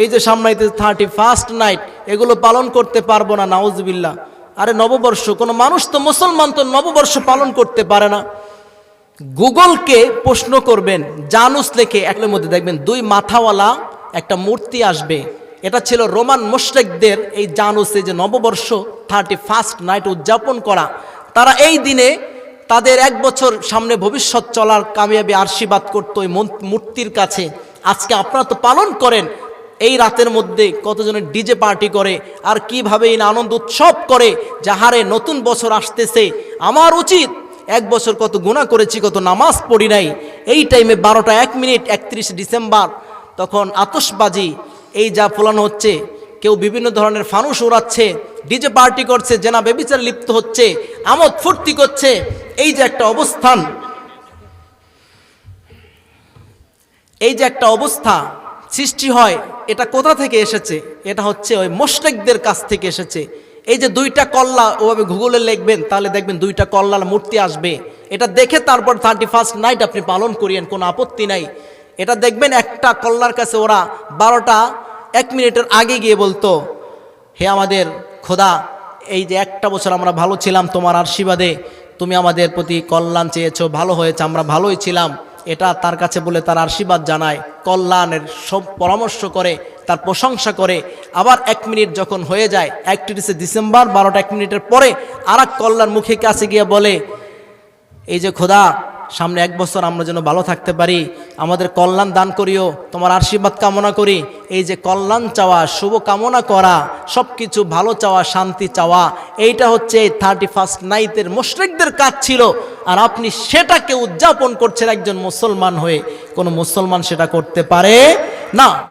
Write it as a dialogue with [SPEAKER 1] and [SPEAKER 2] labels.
[SPEAKER 1] এই যে সামনাইতে thirty first night এগুলো পালন করতে পারব না নাউজবিল্লা আরে নববর্ষ, কোনো মানুষ তো মুসলমান তো নববর্ষ পালন করতে পারে না। গুগলকে প্রশ্ন করবেন, জানুস লেখে একলের মধ্যে দেখবেন, দুই মাথাওয়ালা, একটা মূর্তি আসবে। এটা ছিল রোমান মোশরেকদের এই জানুসে যে নববর্ষ থার্টি ফার্স্ট নাইট উদযাপন করা। তারা এই দিনে তাদের এক বছর সামনে ভবিষ্যৎ চলার কামিয়াবি আশীর্বাদ করতো ওই মূর্তির কাছে। আজকে আপনারা তো পালন করেন এই রাতের মধ্যে কতজনের ডিজে পার্টি করে আর কীভাবে এই আনন্দ উৎসব করে যাহারে নতুন বছর আসতেছে, আমার উচিত এক বছর কত গুণা করেছি, কত নামাজ পড়ি নাই। এই টাইমে বারোটা এক মিনিট একত্রিশ ডিসেম্বর, তখন আতসবাজি এই যা ফোলানো হচ্ছে, কেউ বিভিন্ন ধরনের ফানুস উড়াচ্ছে, ডিজে পার্টি করছে, জেনা বেবিচার লিপ্ত হচ্ছে, আমোদ ফুর্তি করছে, এই যে একটা অবস্থান, এই যে একটা অবস্থা সৃষ্টি হয়, এটা কোথা থেকে এসেছে? এটা হচ্ছে ওই মোশরেকদের কাছ থেকে এসেছে। এই যে দুইটা কল্লা ওভাবে গুগলে লিখবেন, তাহলে দেখবেন দুইটা কল্লার মূর্তি আসবে। এটা দেখে তারপর থার্টি ফার্স্ট নাইট আপনি পালন করিয়েন, কোনো আপত্তি নাই। এটা দেখবেন একটা কল্লার কাছে ওরা বারোটা, এক মিনিটের আগে গিয়ে বলতো, হে আমাদের খোদা, এই যে একটা বছর আমরা ভালো ছিলাম তোমার আশীর্বাদে, তুমি আমাদের প্রতি কল্যাণ চেয়েছো, ভালো হয়েছে, আমরা ভালোই ছিলাম। এটা তার কাছে বলে তার আশীর্বাদ জানায়, কল্যাণের সব পরামর্শ করে, তার প্রশংসা করে। আবার এক মিনিট যখন হয়ে যায় একত্রিশে ডিসেম্বর, বারোটা এক মিনিটের পরে আর এক কল্যাণ মুখে কাছে গিয়ে বলে, এই যে খোদা, সামনে এক বছর আমরা যেন ভালো থাকতে পারি আমাদের কল্যাণ দান করিও, তোমার আশীর্বাদ কামনা করি। এই যে কল্যাণ চাওয়া, শুভ কামনা করা সব কিছু ভালো চাওয়া, শান্তি চাওয়া, এইটা হচ্ছে থার্টি ফার্স্ট নাইটের মুশ্রিকদের কাজ ছিল। আর আপনি সেটাকে উদযাপন করছেন একজন মুসলমান হয়ে। কোনো মুসলমান সেটা করতে পারে না।